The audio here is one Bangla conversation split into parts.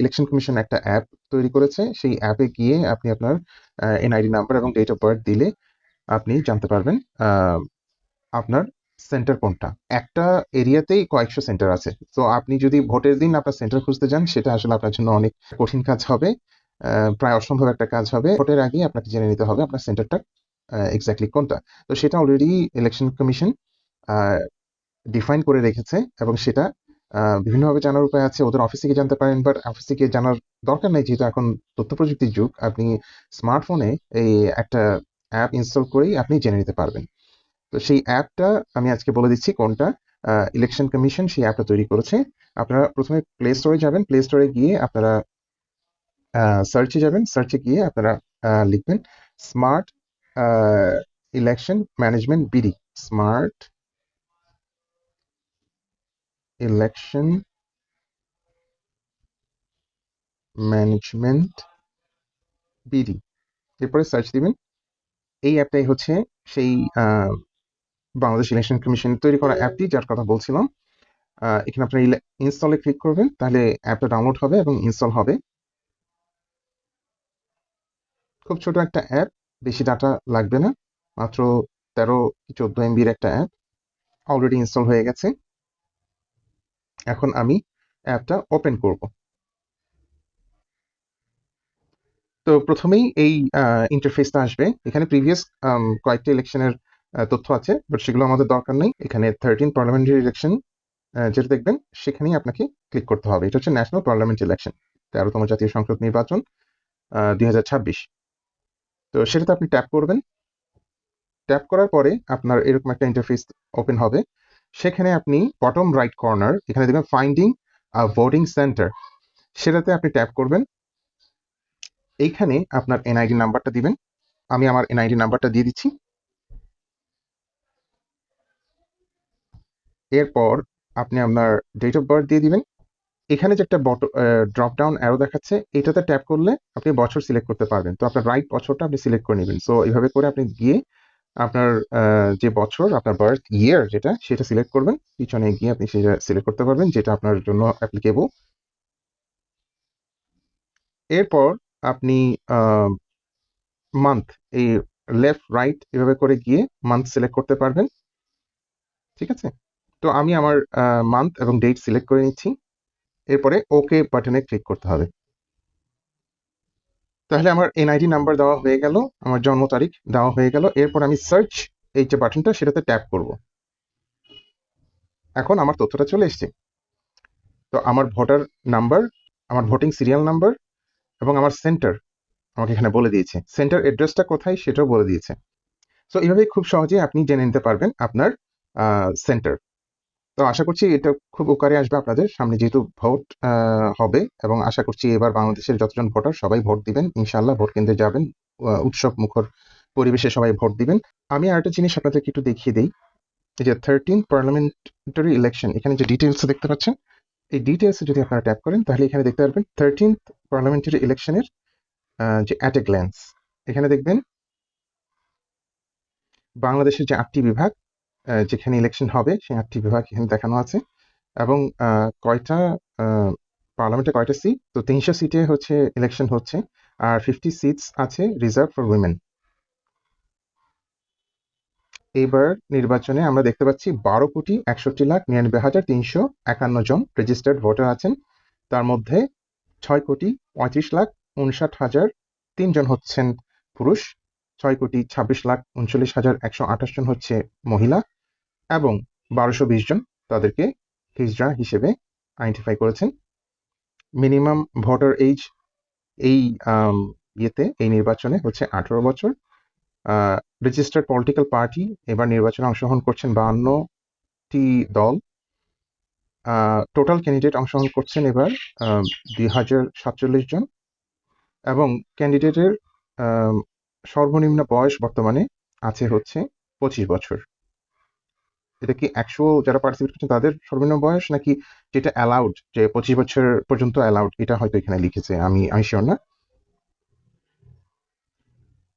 ইলেকশন কমিশন একটা অ্যাপ তৈরি করেছে। সেই অ্যাপে গিয়ে আপনি আপনার এনআইডি নাম্বার এবং ডেট অফ বার্থ দিলে আপনি জানতে পারবেন আপনার সেন্টার কোনটা। একটা এরিয়াতেই কয়েকশো সেন্টার আছে। তো আপনি যদি ভোটের দিন আপনার সেন্টার খুঁজতে যান, সেটা আসলে আপনার জন্য অনেক কঠিন কাজ হবে প্রায় অসম্ভব একটা কাজ হবে। ভোটের আগে আপনাকে জেনে নিতে হবে আপনার সেন্টারটা এক্স্যাক্টলি কোনটা। তো সেটা অলরেডি ইলেকশন কমিশন ডিফাইন করে রেখেছে এবং সেটা বিভিন্নভাবে জানার উপায় আছে, ওদের অফিসে গিয়ে জানতে পারেন বাট অফিসে গিয়ে জানার দরকার নেই, যেহেতু এখন তথ্য প্রযুক্তির যুগ, আপনি স্মার্টফোনে এই একটা অ্যাপ ইনস্টল করেই আপনি জেনে নিতে পারবেন। তো সেই অ্যাপটা আমি আজকে বলে দিচ্ছি কোনটা ইলেকশন কমিশন সেই অ্যাপটা তৈরি করেছে। আপনারা প্রথমে প্লে স্টোরে যাবেন প্লে স্টোরে গিয়ে আপনারা সার্চে যাবেন সার্চে গিয়ে আপনারা লিখবেন smart election management BD smart election management BD এরপরে সার্চ দিবেন। এই অ্যাপটাই হচ্ছে সেই বাংলাদেশ ইলেকশন কমিশন তৈরি করা অ্যাপটি যার কথা বলছিলাম। এখানে আপনারা ইনস্টলে ক্লিক করবেন, তাহলে অ্যাপটা ডাউনলোড হবে এবং ইনস্টল হবে। খুব ছোট একটা অ্যাপ বেশি ডাটা লাগবে না, মাত্র তেরো কি চোদ্দ এমবির একটা অ্যাপ অলরেডি ইনস্টল হয়ে গেছে। এখন আমি অ্যাপটা ওপেন করব। তো প্রথমেই এই ইন্টারফেসটা আসবে। এখানে প্রিভিয়াস কয়েকটা ইলেকশনের তথ্য আছে বাট সেগুলো আমাদের দরকার নেই। এখানে থার্টিন পার্লামেন্টারি ইলেকশন যেটা দেখবেন, সেখানেই আপনাকে ক্লিক করতে হবে। এটা হচ্ছে ন্যাশনাল পার্লামেন্ট ইলেকশন তেরোতম জাতীয় সংসদ নির্বাচন দুই হাজার ছাব্বিশ। তো সেটাতে আপনি ট্যাপ করবেন। ট্যাপ করার পরে আপনার এরকম একটা ইন্টারফেস ওপেন হবে। সেখানে আপনি বটম রাইট কর্নার এখানে দেখবেন ফাইন্ডিং ভোটিং সেন্টার সেটাতে আপনি ট্যাপ করবেন। এইখানে আপনার এনআইডি নাম্বারটা দিবেন। আমি আমার এনআইডি নাম্বারটা দিয়ে দিচ্ছি। এরপর আপনি আপনার ডেট অফ বার্থ দিয়ে দিবেন। এখানে যে একটা বট ড্রপ ডাউন অ্যারো দেখাচ্ছে, এটাতে ট্যাপ করলে আপনি বছর সিলেক্ট করতে পারবেন। তো আপনার রাইট বছরটা আপনি সিলেক্ট করে নেবেন। সো এইভাবে করে আপনি গিয়ে আপনার যে বছর, আপনার বার্থ ইয়ার যেটা, সেটা সিলেক্ট করবেন। পিছনে গিয়ে আপনি সেটা সিলেক্ট করতে পারবেন, যেটা আপনার জন্য অ্যাপ্লিকেবল এরপর আপনি মান্থ এই লেফট রাইট এভাবে করে গিয়ে মান্থ সিলেক্ট করতে পারবেন। ঠিক আছে? তো আমি আমার মান্থ এবং ডেট সিলেক্ট করে নিচ্ছি। এরপরে ওকে বাটনে ক্লিক করতে হবে। তাহলে আমার এনআইডি নাম্বার দেওয়া হয়ে গেল, আমার জন্ম তারিখ দেওয়া হয়ে গেল, এরপর আমি সার্চ এই যে বাটনটা সেটাতে ট্যাপ করব। এখন আমার তথ্যটা চলে এসছে। তো আমার ভোটার নাম্বার আমার ভোটিং সিরিয়াল নাম্বার এবং আমার সেন্টার আমাকে এখানে বলে দিয়েছে। সেন্টার অ্যাড্রেসটা কোথায় সেটাও বলে দিয়েছে। সো এইভাবে খুব সহজে আপনি জেনে নিতে পারবেন আপনার সেন্টার তো আশা করছি এটা খুব উপকারে আসবে আপনাদের। সামনে যেহেতু ভোট হবে এবং আশা করছি এবার বাংলাদেশের যতজন ভোটার সবাই ভোট দিবেন। ইনশাল্লাহ ভোট কেন্দ্রে যাবেন উৎসব মুখর পরিবেশে সবাই ভোট দিবেন। আমি আরেকটা জিনিস আপনাদেরকে একটু দেখিয়ে দিই, এই যে থার্টিন পার্লামেন্টারি ইলেকশন এখানে যে ডিটেলস দেখতে পাচ্ছেন, এই ডিটেলসে যদি আপনারা ট্যাপ করেন, তাহলে এখানে দেখতে পারবেন থার্টিন পার্লামেন্টারি ইলেকশনের যে অ্যাট এ গ্ল্যান্স এখানে দেখবেন বাংলাদেশের যে আটটি বিভাগ যেখানে ইলেকশন হবে, সেই আটটি বিভাগ এখানে দেখানো আছে। এবং কয়টা পার্লামেন্টে কয়টা সিট তো তিনশো সিটে হচ্ছে ইলেকশন হচ্ছে, আর ফিফটি সিটস আছে রিজার্ভ ফর উইমেন এইবার নির্বাচনে আমরা দেখতে পাচ্ছি বারো কোটি একষট্টি লাখ নিরানব্বই হাজার তিনশো একান্ন জন রেজিস্টার্ড ভোটার আছেন। তার মধ্যে ছয় কোটি পঁয়ত্রিশ লাখ উনষাট হাজার তিনজন হচ্ছেন পুরুষ। ছয় কোটি ছাব্বিশ লাখ উনচল্লিশ হাজার একশো আঠাশ জন হচ্ছে মহিলা এবং বারোশো বিশ জন তাদেরকে হিজড়া হিসেবে আইডেন্টিফাই করেছেন। মিনিমাম ভোটার এজ এই ইয়েতে, এই নির্বাচনে হচ্ছে আঠারো বছর। রেজিস্টার্ড পলিটিক্যাল পার্টি এবার নির্বাচনে অংশগ্রহণ করছেন বাহান্নটি দল। টোটাল ক্যান্ডিডেট অংশগ্রহণ করছেন এবার দুই হাজার সাতচল্লিশ জন। এবং ক্যান্ডিডেটের সর্বনিম্ন বয়স বর্তমানে আছে হচ্ছে পঁচিশ বছর। এটা কি একশো যারা পার্টিসিপেট করছেন তাদের সর্বনিম্ন বয়স নাকি যেটা অ্যালাউড যে পঁচিশ বছর পর্যন্ত অ্যালাউড এটা হয়তো এখানে লিখেছে, আমি আমি শিওর না।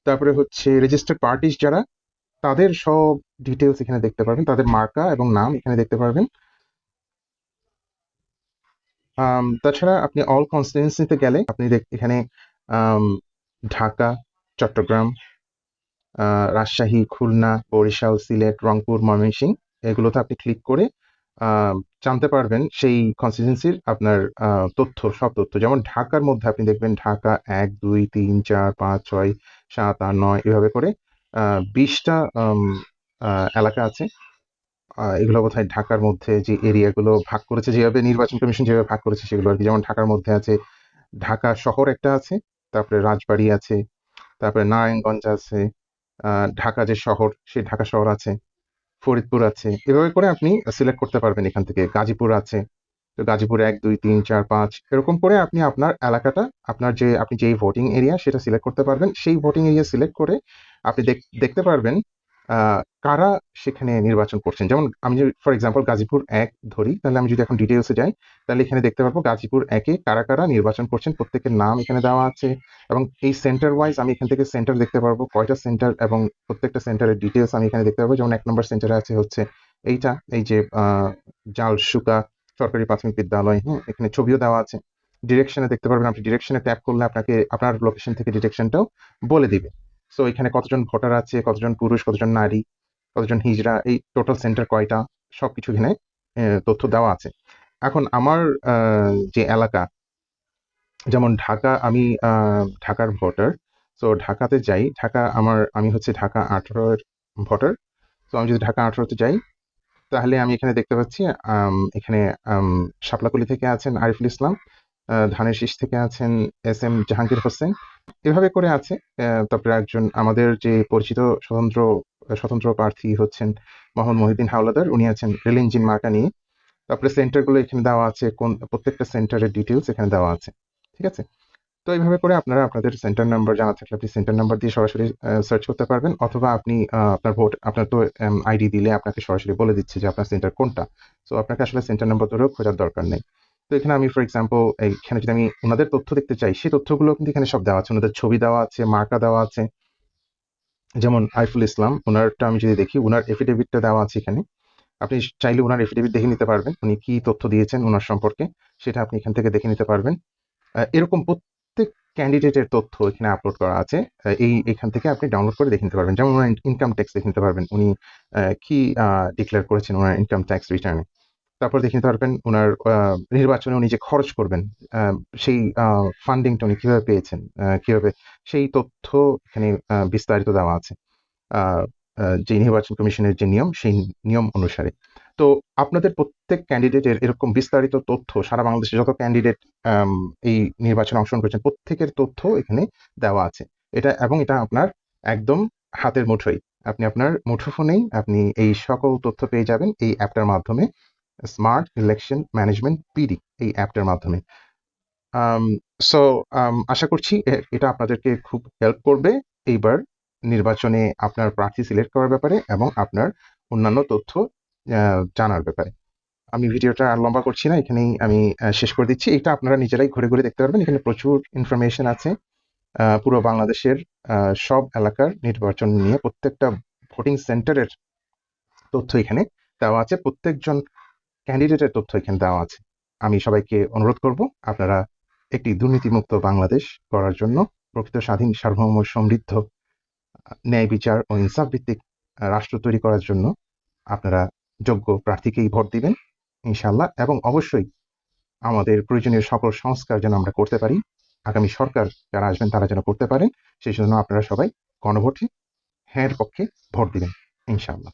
তারপরে হচ্ছে রেজিস্টার্ড পার্টিস যারা, তাদের সব ডিটেলস এখানে দেখতে পারবেন, তাদের মার্কা এবং নাম এখানে দেখতে পারবেন। তাছাড়া আপনি অল কনস্টিটিউন্সিতে গেলে আপনি এখানে ঢাকা চট্টগ্রাম রাজশাহী, খুলনা, বরিশাল, সিলেট, রংপুর, ময়মনসিংহ, এগুলোতে আপনি ক্লিক করে জানতে পারবেন সেই কনস্টিটিউন্সির আপনার তথ্য, সব তথ্য। যেমন ঢাকার মধ্যে আপনি দেখবেন ঢাকা এক, দুই, তিন, চার, পাঁচ, ছয়, সাত, আট, নয়, এভাবে করে বিশটা এলাকা আছে। এগুলো বোধহয় ঢাকার মধ্যে যে এরিয়াগুলো ভাগ করেছে, যেভাবে নির্বাচন কমিশন যেভাবে ভাগ করেছে সেগুলো আর কি। যেমন ঢাকার মধ্যে আছে, ঢাকা শহর একটা আছে, তারপরে রাজবাড়ি আছে তারপরে নারায়ণগঞ্জ আছে ঢাকা যে শহর, সেই ঢাকা শহর আছে, ফরিদপুর আছে, এভাবে করে আপনি সিলেক্ট করতে পারবেন এখান থেকে। গাজীপুর আছে, তো গাজীপুর এক, দুই, তিন, চার, পাঁচ, এরকম করে আপনি আপনার এলাকাটা, আপনার যে, আপনি যেই ভোটিং এরিয়া সেটা সিলেক্ট করতে পারবেন। সেই ভোটিং এরিয়া সিলেক্ট করে আপনি দেখ- দেখতে পারবেন কারা সেখানে নির্বাচন করছেন? যেমন আমি যদি ফর এক্সাম্পল গাজীপুর এক ধরি, তাহলে আমি যদি এখন ডিটেলসে যাই, তাহলে এখানে দেখতে পারব গাজীপুর একে কারা কারা নির্বাচন করছেন, প্রত্যেকের নাম এখানে দেওয়া আছে, এবং এই সেন্টার ওয়াইজ আমি এখান থেকে সেন্টার দেখতে পারব, কয়টা সেন্টার এবং প্রত্যেকটা সেন্টারের ডিটেলস আমি এখানে দেখতে পারব। যেমন এক নম্বর সেন্টারে আছে হচ্ছে এইটা, এই যে জাল সুকা সরকারি প্রাথমিক বিদ্যালয় হ্যাঁ এখানে ছবিও দেওয়া আছে। ডিরেকশনে দেখতে পারবেন, আপনি ডিরেকশনে ট্যাপ করলে আপনাকে, আপনার লোকেশন থেকে ডিরেকশনটাও বলে দিবে। সো এখানে কতজন ভোটার আছে, কতজন পুরুষ, কতজন নারী, কতজন হিজড়া, এই টোটাল সেন্টার কয়টা, সবকিছু এখানে তথ্য দেওয়া আছে। এখন আমার যে এলাকা, যেমন ঢাকা, আমি ঢাকার ভোটার। সো ঢাকাতে যাই, ঢাকা আমার, আমি হচ্ছে ঢাকা আঠারোর ভোটার। তো আমি যদি ঢাকা আঠারোতে যাই, তাহলে আমি এখানে দেখতে পাচ্ছি এখানে শাপলাকুলি থেকে আছেন আরিফুল ইসলাম। ধানের শীষ থেকে আছেন এস এম জাহাঙ্গীর হোসেন। এভাবে করে আছে তারপরে একজন আমাদের যে পরিচিত স্বতন্ত্র স্বতন্ত্র প্রার্থী হচ্ছেন মোহাম্মদ মহিউদ্দিন হাওলাদার। উনি আছেন রেল ইঞ্জিন মার্কা নিয়ে। তারপরে সেন্টারগুলো এখানে দেওয়া আছে, কোন, প্রত্যেকটা সেন্টারের ডিটেলস এখানে দেওয়া আছে। ঠিক আছে? তো এইভাবে করে আপনারা আপনাদের সেন্টার নাম্বার জানা থাকলে আপনি সেন্টার নাম্বার দিয়ে সরাসরি সার্চ করতে পারবেন। অথবা আপনি আপনার ভোট, আপনার তো আইডি দিলে আপনাকে সরাসরি বলে দিচ্ছে যে আপনার সেন্টার কোনটা। সো আপনাকে আসলে সেন্টার নাম্বার ধরেও খোঁজার দরকার নেই। তো এখানে আমি ফর এক্সাম্পল এইখানে যদি আমি ওনাদের তথ্য দেখতে চাই, সেই তথ্যগুলো কিন্তু এখানে সব দেওয়া আছে। ওনাদের ছবি দেওয়া আছে, মার্কা দেওয়া আছে। যেমন আইফুল ইসলাম, ওনারটা আমি যদি দেখি, ওনার এফিডেভিটটা দেওয়া আছে এখানে। আপনি চাইলে ওনার এফিডেভিট দেখে নিতে পারবেন, উনি কি তথ্য দিয়েছেন ওনার সম্পর্কে, সেটা আপনি এখান থেকে দেখে নিতে পারবেন। এরকম প্রত্যেক ক্যান্ডিডেটের তথ্য এখানে আপলোড করা আছে। এই, এখান থেকে আপনি ডাউনলোড করে দেখে নিতে পারবেন। যেমন ওনার ইনকাম ট্যাক্স দেখে নিতে পারবেন। উনি কি ডিক্লেয়ার করেছেন ওনার ইনকাম ট্যাক্স রিটার্নে তারপর দেখে নিতে পারবেন ওনার নির্বাচনে উনি যে খরচ করবেন সেই ফান্ডিংটা উনি কীভাবে পেয়েছেন কীভাবে সেই তথ্য এখানে বিস্তারিত দেওয়া আছে যে নির্বাচন কমিশনের যে নিয়ম, সেই নিয়ম অনুসারে। তো আপনাদের প্রত্যেক ক্যান্ডিডেটের এরকম বিস্তারিত তথ্য, সারা বাংলাদেশে যত ক্যান্ডিডেট এই নির্বাচনে অংশগ্রহণ করেছেন, প্রত্যেকের তথ্য এখানে দেওয়া আছে। এটা, এবং এটা আপনার একদম হাতের মুঠোই আপনি আপনার মুঠোফোনেই আপনি এই সকল তথ্য পেয়ে যাবেন এই অ্যাপটার মাধ্যমে। স্মার্ট ইলেকশন ম্যানেজমেন্ট পিডি এই অ্যাপটার মাধ্যমে। সো আশা করছি এটা আপনাদেরকে খুব হেল্প করবে এইবার নির্বাচনে আপনার প্রার্থী সিলেক্ট করার ব্যাপারে এবং আপনার অন্যান্য তথ্য জানার ব্যাপারে। আমি ভিডিওটা আর লম্বা করছি না, এখানেই আমি শেষ করে দিচ্ছি। এটা আপনারা নিজেরাই ঘুরে ঘুরে দেখতে পারবেন। এখানে প্রচুর ইনফরমেশন আছে। পুরো বাংলাদেশের সব এলাকার নির্বাচন নিয়ে প্রত্যেকটা ভোটিং সেন্টারের তথ্য এখানে দেওয়া আছে। প্রত্যেকজন ক্যান্ডিডেটের তথ্য এখানে দেওয়া আছে। আমি সবাইকে অনুরোধ করব, আপনারা একটি দুর্নীতিমুক্ত বাংলাদেশ করার জন্য প্রকৃত স্বাধীন, সার্বভৌম, সমৃদ্ধ ন্যায় বিচার ও ইনসাফ ভিত্তিক রাষ্ট্র তৈরি করার জন্য আপনারা যোগ্য প্রার্থীকেই ভোট দিবেন ইনশাল্লাহ এবং অবশ্যই আমাদের প্রয়োজনীয় সকল সংস্কার যেন আমরা করতে পারি, আগামী সরকার যারা আসবেন তারা যেন করতে পারেন, সেই জন্য আপনারা সবাই গণভোটে হ্যাঁ পক্ষে ভোট দিবেন, ইনশাআল্লাহ।